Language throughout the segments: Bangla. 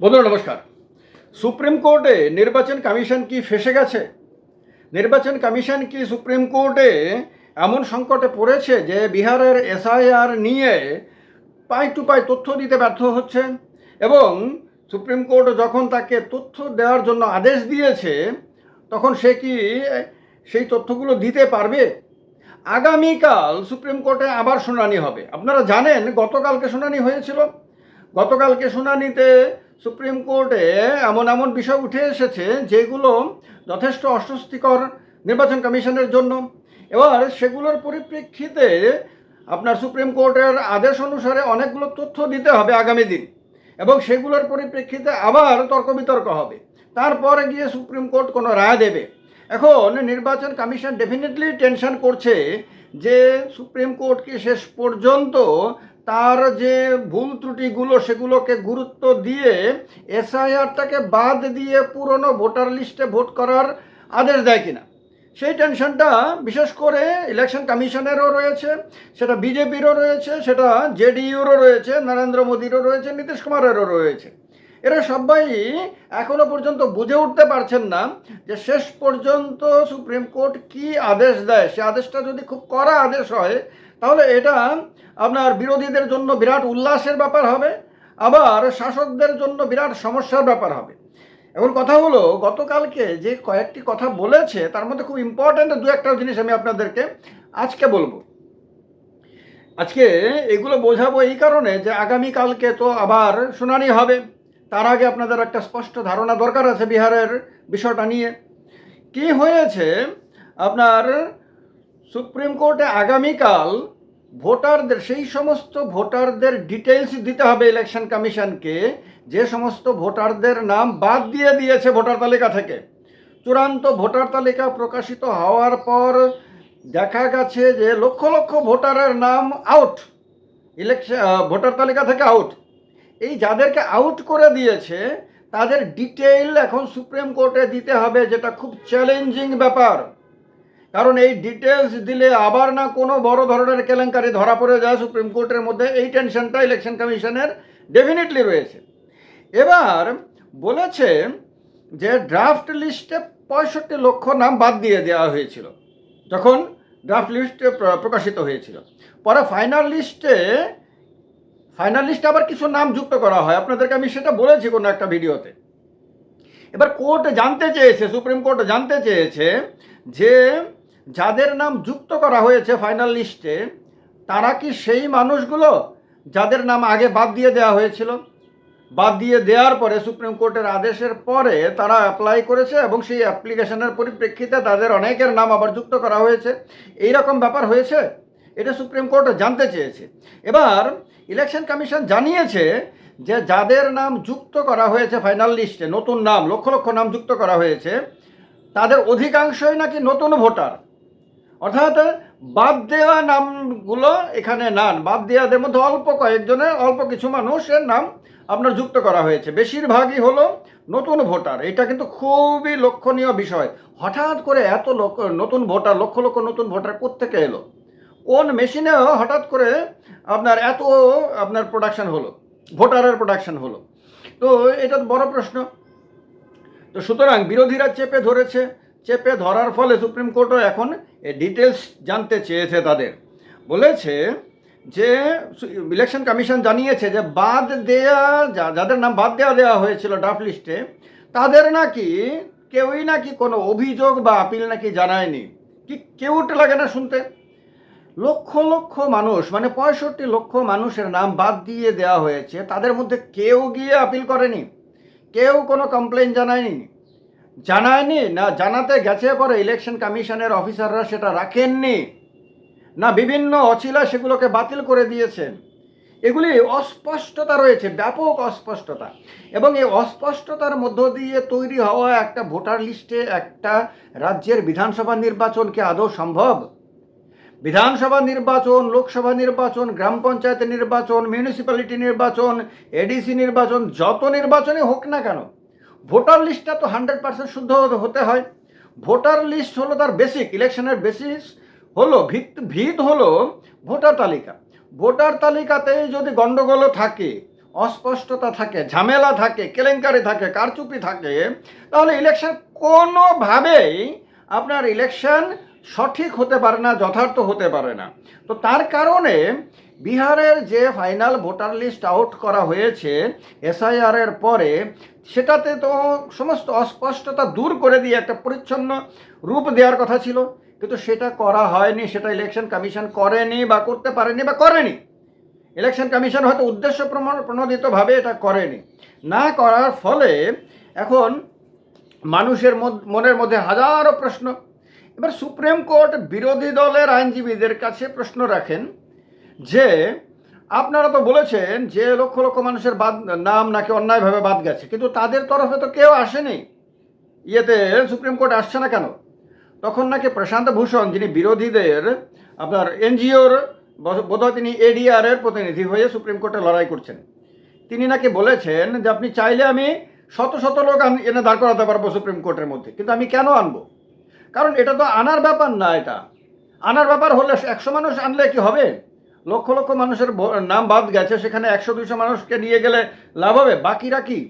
বন্ধুরা, নমস্কার। সুপ্রিম কোর্টে নির্বাচন কমিশন কি ফেসে গেছে? নির্বাচন কমিশন কি সুপ্রিম কোর্টে এমন সংকটে পড়েছে যে বিহারের এসআইআর নিয়ে পাই টু পাই তথ্য দিতে ব্যর্থ হচ্ছে এবং সুপ্রিম কোর্ট যখন তাকে তথ্য দেওয়ার জন্য আদেশ দিয়েছে, তখন সে কি সেই তথ্যগুলো দিতে পারবে? আগামীকাল সুপ্রিম কোর্টে আবার শুনানি হবে। আপনারা জানেন, গতকালকে শুনানি হয়েছিল। গতকালকে শুনানিতে সুপ্রিম কোর্টে এমন এমন বিষয় উঠে এসেছে যেগুলো যথেষ্ট অস্বস্তিকর নির্বাচন কমিশনের জন্য। এবার সেগুলোর পরিপ্রেক্ষিতে আপনার সুপ্রিম কোর্টের আদেশ অনুসারে অনেকগুলো তথ্য দিতে হবে আগামী দিন এবং সেগুলোর পরিপ্রেক্ষিতে আবার তর্ক বিতর্ক হবে। তারপরে গিয়ে সুপ্রিম কোর্ট কোনো রায় দেবে। এখন নির্বাচন কমিশন ডেফিনেটলি টেনশন করছে যে সুপ্রিম কোর্ট কি শেষ পর্যন্ত তার যে ভুল ত্রুটিগুলো সেগুলোকে গুরুত্ব দিয়ে এসআইআরটাকে বাদ দিয়ে পুরনো ভোটার লিস্টে ভোট করার আদেশ দেয় কিনা? সেই টেনশনটা বিশেষ করে ইলেকশন কমিশনেরও রয়েছে, সেটা বিজেপিরও রয়েছে, সেটা জেডিইউরও রয়েছে, নরেন্দ্র মোদীরও রয়েছে, নীতিশ কুমারেরও রয়েছে। এরা সবাই এখনও পর্যন্ত বুঝে উঠতে পারছেন না যে শেষ পর্যন্ত সুপ্রিম কোর্ট কি আদেশ দেয়। সে আদেশটা যদি খুব কড়া আদেশ হয় তাহলে এটা আপনার বিরোধীদের জন্য বিরাট উল্লাসের ব্যাপার হবে, আবার শাসকদের জন্য বিরাট সমস্যার ব্যাপার হবে। এখন কথা হলো, গতকালকে যে কয়েকটি কথা বলেছে, তার মধ্যে খুব ইম্পর্ট্যান্ট দু একটা জিনিস আমি আপনাদেরকে আজকে বলব। আজকে এগুলো বোঝাবো এই কারণে যে আগামীকালকে তো আবার শুনানি হবে। তার আগে আপনাদের একটা স্পষ্ট ধারণা দরকার আছে বিহারের বিষয়টা নিয়ে। কি হয়েছে? আপনার সুপ্রিম কোর্টে আগামীকাল ভোটারদের, সেই সমস্ত ভোটারদের ডিটেলস দিতে হবে ইলেকশন কমিশনকে। যে সমস্ত ভোটারদের নাম বাদ দিয়ে দিয়েছে ভোটার তালিকা থেকে। চূড়ান্ত ভোটার তালিকা প্রকাশিত হওয়ার পর দেখা গেছে যে লক্ষ লক্ষ ভোটারের নাম আউট ইলেকশন ভোটার তালিকা থেকে আউট এই যাদেরকে আউট করে দিয়েছে, তাদের ডিটেইল এখন সুপ্রিম কোর্টে দিতে হবে, যেটা খুব চ্যালেঞ্জিং ব্যাপার। কারণ এই ডিটেলস দিলে আবার না কোনো বড় ধরনের কেলেঙ্কারি ধরা পড়ে যায় সুপ্রিম কোর্টের মধ্যে। এই টেনশনটা ইলেকশন কমিশনের ডেফিনেটলি রয়েছে। এবার বলেছে যে ড্রাফট লিস্টে পঁয়ষট্টি লক্ষ নাম বাদ দিয়ে দেওয়া হয়েছিল, যখন ড্রাফট লিস্টে প্রকাশিত হয়েছিল। পরে ফাইনাল লিস্টে ফাইনাল লিস্টে আবার কিছু নাম যুক্ত করা হয়। আপনাদেরকে আমি সেটা বলেছি কোনো একটা ভিডিওতে। এবার কোর্ট জানতে চেয়েছে, সুপ্রিম কোর্ট জানতে চেয়েছে যে যাদের নাম যুক্ত করা হয়েছে ফাইনাল লিস্টে, তারা কি সেই মানুষগুলো যাদের নাম আগে বাদ দিয়ে দেওয়া হয়েছিল? বাদ দিয়ে দেওয়ার পরে সুপ্রিম কোর্টের আদেশের পরে তারা অ্যাপ্লাই করেছে এবং সেই অ্যাপ্লিকেশনের পরিপ্রেক্ষিতে তাদের অনেকের নাম আবার যুক্ত করা হয়েছে। এই রকম ব্যাপার হয়েছে? এটা সুপ্রিম কোর্ট জানতে চেয়েছে। এবার ইলেকশন কমিশন জানিয়েছে যে যাদের নাম যুক্ত করা হয়েছে ফাইনাল লিস্টে নতুন নাম, লক্ষ লক্ষ নাম যুক্ত করা হয়েছে, তাদের অধিকাংশই নাকি নতুন ভোটার। অর্থাৎ বাদ দেওয়া নামগুলো এখানে নান। বাদ দেওয়াদের মধ্যে অল্প কয়েকজনের, অল্প কিছু মানুষের নাম আপনার যুক্ত করা হয়েছে। বেশিরভাগই হলো নতুন ভোটার। এটা কিন্তু খুবই লক্ষণীয় বিষয়। হঠাৎ করে এত লোক, নতুন ভোটার, লক্ষ লক্ষ নতুন ভোটার কোত্থেকে এলো? কোন মেশিনে হঠাৎ করে আপনার এত আপনার প্রোডাকশন হলো, ভোটারের প্রোডাকশন হলো। তো এটা বড় প্রশ্ন। তো সুতরাং বিরোধীরা চেপে ধরেছে। চেপে ধরার ফলে সুপ্রিম কোর্টও এখন ডিটেলস জানতে চেয়েছে তাদের। বলেছে যে ইলেকশন কমিশন জানিয়েছে যে, বাদ দেয়া যাদের নাম বাদ দেওয়া দেওয়া হয়েছিল ড্রাফট লিস্টে তাদের নাকি কেউই নাকি কোনো অভিযোগ বা আপিল নাকি জানায়নি। কি কেউট লাগে না শুনতে? লক্ষ লক্ষ মানুষ মানে পঁয়ষট্টি লক্ষ মানুষের নাম বাদ দিয়ে দেওয়া হয়েছে, তাদের মধ্যে কেউ গিয়ে আপিল করেনি। কেউ কোনো কমপ্লেন জানায়নি। জানায়নি? না, জানাতে গেছে পরে ইলেকশন কমিশনের অফিসাররা সেটা রাখেননি। না, বিভিন্ন অছিলা সেগুলোকে বাতিল করে দিয়েছেন এগুলি অস্পষ্টতা রয়েছে, ব্যাপক অস্পষ্টতা। এবং এই অস্পষ্টতার মধ্য দিয়ে তৈরি হওয়া একটা ভোটার লিস্টে একটা রাজ্যের বিধানসভা নির্বাচনকে আদৌ সম্ভব? বিধানসভা নির্বাচন, লোকসভা নির্বাচন, গ্রাম পঞ্চায়েত নির্বাচন মিউনিসিপ্যালিটি নির্বাচন এডিসি নির্বাচন, যত নির্বাচনই হোক না কেন ভোটার লিস্টটা তো হান্ড্রেড পার্সেন্ট শুদ্ধ হতে হয়। ভোটার লিস্ট হলো তার বেসিক ইলেকশনের বেসিস হলো, ভিত ভিত হলো ভোটার তালিকা। ভোটার তালিকাতে যদি গণ্ডগোলও থাকে, অস্পষ্টতা থাকে, ঝামেলা থাকে, কেলেঙ্কারি থাকে, কারচুপি থাকে, তাহলে ইলেকশন কোনোভাবেই আপনার ইলেকশন সঠিক হতে পারে না, যথার্থ হতে পারে না। তো তার কারণে বিহারের যে ফাইনাল ভোটার লিস্ট আউট করা হয়েছে এসআইআর এর পরে সেটাতে তো সমস্ত অস্পষ্টতা দূর করে দিয়ে একটা পরিচ্ছন্ন রূপ দেওয়ার কথা ছিল। কিন্তু সেটা করা হয়নি, সেটা ইলেকশন কমিশন করেনি বা করতে পারেনি বা করেনি। ইলেকশন কমিশন হয়তো উদ্দেশ্য প্রণ- প্রণোদিতভাবে এটা করেনি। না করার ফলে এখন মানুষের মনের মধ্যে হাজারো প্রশ্ন। এবার সুপ্রিম কোর্ট বিরোধী দলের আইনজীবীদের কাছে প্রশ্ন রাখেন যে আপনারা তো বলেছেন যে লক্ষ লক্ষ মানুষের বাদ, নাম নাকি অন্যায়ভাবে বাদ গেছে, কিন্তু তাদের তরফে তো কেউ আসেনি। ইয়েতে সুপ্রিম কোর্ট আসছে না কেন? তখন নাকি প্রশান্ত ভূষণ, যিনি বিরোধীদের, আপনার এনজিওর বোধহয় তিনি এডিআর এর প্রতিনিধি হয়ে সুপ্রিম কোর্টে লড়াই করছেন। তিনি নাকি বলেছেন যে আপনি চাইলে আমি শত শত লোক এনে দাঁড় করাতে পারব সুপ্রিম কোর্টের মধ্যে, কিন্তু আমি কেন আনব? কারণ এটা তো আনার ব্যাপার না এটা। আনার ব্যাপার হলে একশো মানুষ আনলে কি হবে? লক্ষ লক্ষ মানুষের নাম বাদ গেছে, সেখানে একশো, দুশো মানুষকে নিয়ে গেলে লাভ হবে। বাকিরা কি?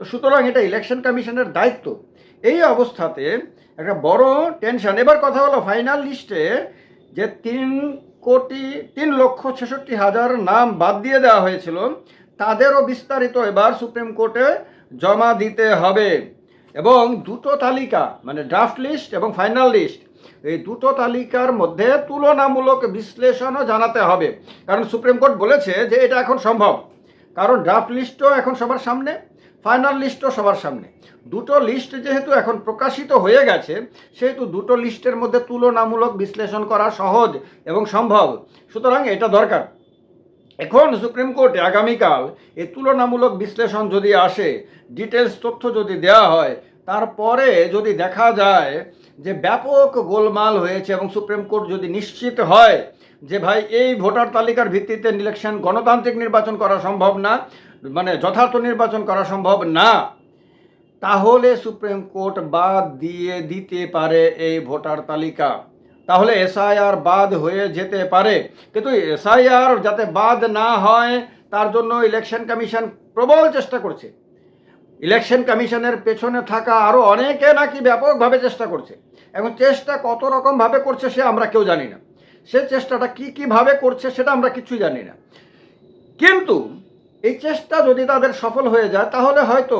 তো সুতরাং এটা ইলেকশন কমিশনের দায়িত্ব। এই অবস্থাতে একটা বড় টেনশন এবার কথা হলো ফাইনাল লিস্টে যে তিন কোটি, তিন লক্ষ ছেষট্টি হাজার নাম বাদ দিয়ে দেওয়া হয়েছিল, তাদেরও বিস্তারিত এবার সুপ্রিম কোর্টে জমা দিতে হবে। এবং দুটো তালিকা মানে ড্রাফট লিস্ট এবং ফাইনাল লিস্ট এই দুটো তালিকার মধ্যে তুলনামূলক বিশ্লেষণও জানাতে হবে। কারণ সুপ্রিম কোর্ট বলেছে যে এটা এখন সম্ভব। কারণ ড্রাফট লিস্টও এখন সবার সামনে ফাইনাল লিস্টও সবার সামনে। দুটো লিস্ট যেহেতু এখন প্রকাশিত হয়ে গেছে, সেহেতু দুটো লিস্টের মধ্যে তুলনামূলক বিশ্লেষণ করা সহজ এবং সম্ভব। সুতরাং এটা দরকার। এখন সুপ্রিম কোর্টে আগামীকাল এই তুলনামূলক বিশ্লেষণ যদি আসে ডিটেলস তথ্য যদি দেওয়া হয়, তারপরে যদি দেখা যায় যে ব্যাপক গোলমাল হয়েছে এবং সুপ্রিম কোর্ট যদি নিশ্চিত হয় যে ভাই এই ভোটার তালিকার ভিত্তিতে ইলেকশন গণতান্ত্রিক নির্বাচন করা সম্ভব না মানে যথার্থ নির্বাচন করা সম্ভব না, তাহলে সুপ্রিম কোর্ট বাদ দিয়ে দিতে পারে এই ভোটার তালিকা। তাহলে এসআইআর বাদ হয়ে যেতে পারে। কিন্তু এসআইআর যাতে বাদ না হয়, তার জন্য ইলেকশন কমিশন প্রবল চেষ্টা করছে। ইলেকশন কমিশনের পেছনে থাকা আরও অনেকে নাকি ব্যাপকভাবে চেষ্টা করছে। এখন চেষ্টা কত রকমভাবে করছে সে আমরা কেউ জানি না। সে চেষ্টাটা কি কীভাবে করছে সেটা আমরা কিছুই জানি না। কিন্তু এই চেষ্টা যদি তাদের সফল হয়ে যায়, তাহলে হয়তো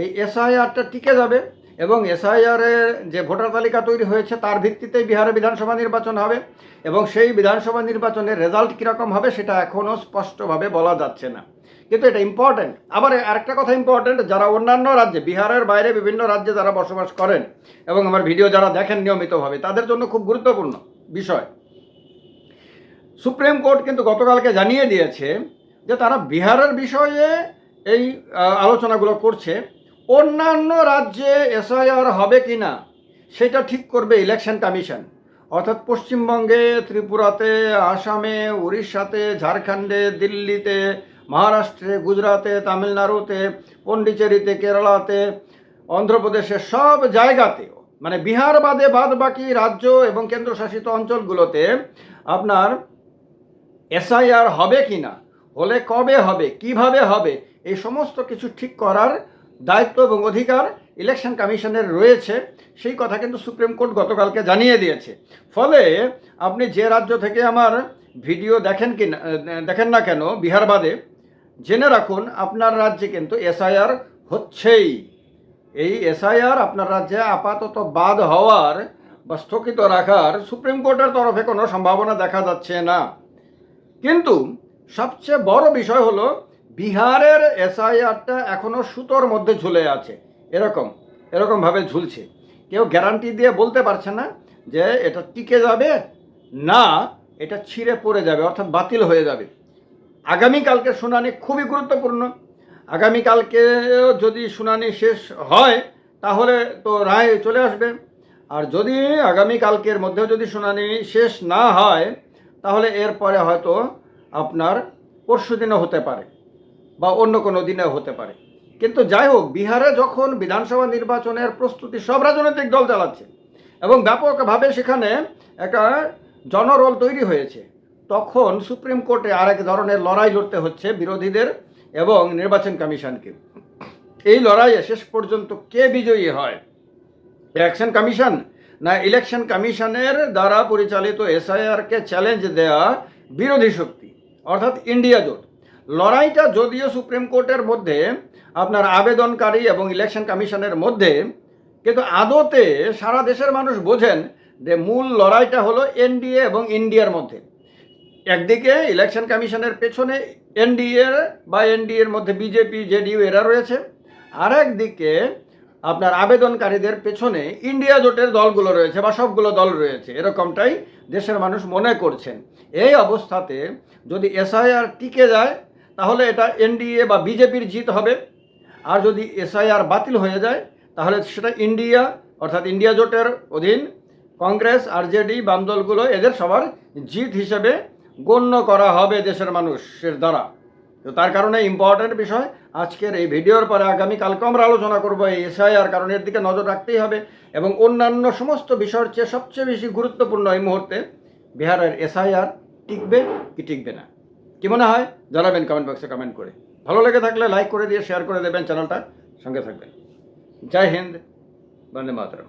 এই এসআইআরটা টিকে যাবে এবং এসআইআরের যে ভোটার তালিকা তৈরি হয়েছে, তার ভিত্তিতেই বিহারে বিধানসভা নির্বাচন হবে এবং সেই বিধানসভা নির্বাচনের রেজাল্ট কীরকম হবে সেটা এখনও স্পষ্টভাবে বলা যাচ্ছে না। কিন্তু এটা ইম্পর্ট্যান্ট আবার আরেকটা কথা ইম্পর্ট্যান্ট যারা অন্যান্য রাজ্যে, বিহারের বাইরে বিভিন্ন রাজ্যে যারা বসবাস করেন এবং আমার ভিডিও যারা দেখেন নিয়মিতভাবে, তাদের জন্য খুব গুরুত্বপূর্ণ বিষয়। সুপ্রিম কোর্ট কিন্তু গতকালকে জানিয়ে দিয়েছে যে তারা বিহারের বিষয়ে এই আলোচনাগুলো করছে। অন্যান্য রাজ্যে এসআইআর হবে কি না সেটা ঠিক করবে ইলেকশন কমিশন অর্থাৎ পশ্চিমবঙ্গে, ত্রিপুরাতে, আসামে, উড়িষ্যাতে, ঝাড়খণ্ডে, দিল্লিতে মহারাষ্ট্রে, গুজরাতে, তামিলনাড়ুতে পন্ডিচেরিতে কেরালাতে অন্ধ্রপ্রদেশে সব জায়গাতে মানে বিহার বাদে বাদ বাকি রাজ্য এবং কেন্দ্রশাসিত অঞ্চলগুলোতে আপনার এসআইআর হবে কি না হলে কবে হবে, কীভাবে হবে, এই সমস্ত কিছু ঠিক করার দায়িত্ব এবং অধিকার ইলেকশন কমিশনের রয়েছে, সেই কথা কিন্তু সুপ্রিম কোর্ট গতকালকে জানিয়ে দিয়েছে। ফলে আপনি যে রাজ্য থেকে আমার ভিডিও দেখেন কি দেখেন না কেন, বিহার বাদে জেনে রাখুন, আপনার রাজ্যে কিন্তু এসআইআর হচ্ছেই। এই এসআইআর আপনার রাজ্যে আপাতত বাদ হওয়ার বা স্থগিত রাখার সুপ্রিম কোর্টের তরফে কোনো সম্ভাবনা দেখা যাচ্ছে না। কিন্তু সবচেয়ে বড় বিষয় হলো, বিহারের এসআইআরটা এখনও সুতোর মধ্যে ঝুলে আছে। এরকম, এরকমভাবে ঝুলছে। কেউ গ্যারান্টি দিয়ে বলতে পারছে না যে এটা টিকে যাবে না, এটা ছিঁড়ে পড়ে যাবে, অর্থাৎ বাতিল হয়ে যাবে। আগামীকালকে শুনানি খুবই গুরুত্বপূর্ণ। আগামীকালকে যদি শুনানি শেষ হয়, তাহলে তো রায় চলে আসবে। আর যদি আগামীকালকের মধ্যেও যদি শুনানি শেষ না হয়, তাহলে এরপরে হয়তো আপনার পরশু দিনও হতে পারে বা অন্য কোনো দিনেও হতে পারে। কিন্তু যাই হোক, বিহারে যখন বিধানসভা নির্বাচনের প্রস্তুতি সব রাজনৈতিক দল চালাচ্ছে এবং ব্যাপকভাবে সেখানে একটা জনরল তৈরি হয়েছে। তখন সুপ্রিম কোর্টে আরেক ধরনের লড়াই লড়তে হচ্ছে বিরোধীদের এবং নির্বাচন কমিশনকে। এই লড়াইয়ে শেষ পর্যন্ত কে বিজয়ী হয়? ইলেকশন কমিশন না ইলেকশন কমিশনের দ্বারা পরিচালিত এসআইআরকে চ্যালেঞ্জ দেওয়া বিরোধী শক্তি, অর্থাৎ ইন্ডিয়া জোট। লড়াইটা যদিও সুপ্রিম কোর্টের মধ্যে, আপনার আবেদনকারী এবং ইলেকশন কমিশনের মধ্যে, কিন্তু আদতে সারা দেশের মানুষ বোঝেন যে মূল লড়াইটা হলো এনডিএ এবং ইন্ডিয়ার মধ্যে। একদিকে ইলেকশন কমিশনের পেছনে এনডিএ বা এনডিএর মধ্যে বিজেপি জেডিইউ এরা রয়েছে। আর একদিকে আপনার আবেদনকারীদের পেছনে ইন্ডিয়া জোটের দলগুলো রয়েছে বা সবগুলো দল রয়েছে, এরকমটাই দেশের মানুষ মনে করছেন। এই অবস্থাতে যদি এসআইআর টিকে যায়, তাহলে এটা এনডিএ বা বিজেপির জিত হবে। আর যদি এসআইআর বাতিল হয়ে যায়, তাহলে সেটা ইন্ডিয়া অর্থাৎ ইন্ডিয়া জোটের অধীন কংগ্রেস আরজেডি বাম দলগুলো এদের সবার জিত হিসেবে গণ্য করা হবে দেশের মানুষের দ্বারা। তো তার কারণে ইম্পর্ট্যান্ট বিষয়, আজকের এই ভিডিওর পরে আগামীকালকে আমরা আলোচনা করব এই এসআইআর কারণ এর দিকে নজর রাখতেই হবে এবং অন্যান্য সমস্ত বিষয়ের চেয়ে সবচেয়ে বেশি গুরুত্বপূর্ণ এই মুহূর্তে বিহারের এসআইআর টিকবে কি টিকবে না? কি মনে হয়? জানাবেন কমেন্ট বক্সে কমেন্ট করে। ভালো লেগে থাকলে লাইক করে দিয়ে শেয়ার করে দেবেন চ্যানেলটা সঙ্গে থাকবেন। জয় হিন্দ, বন্দে মাতরম।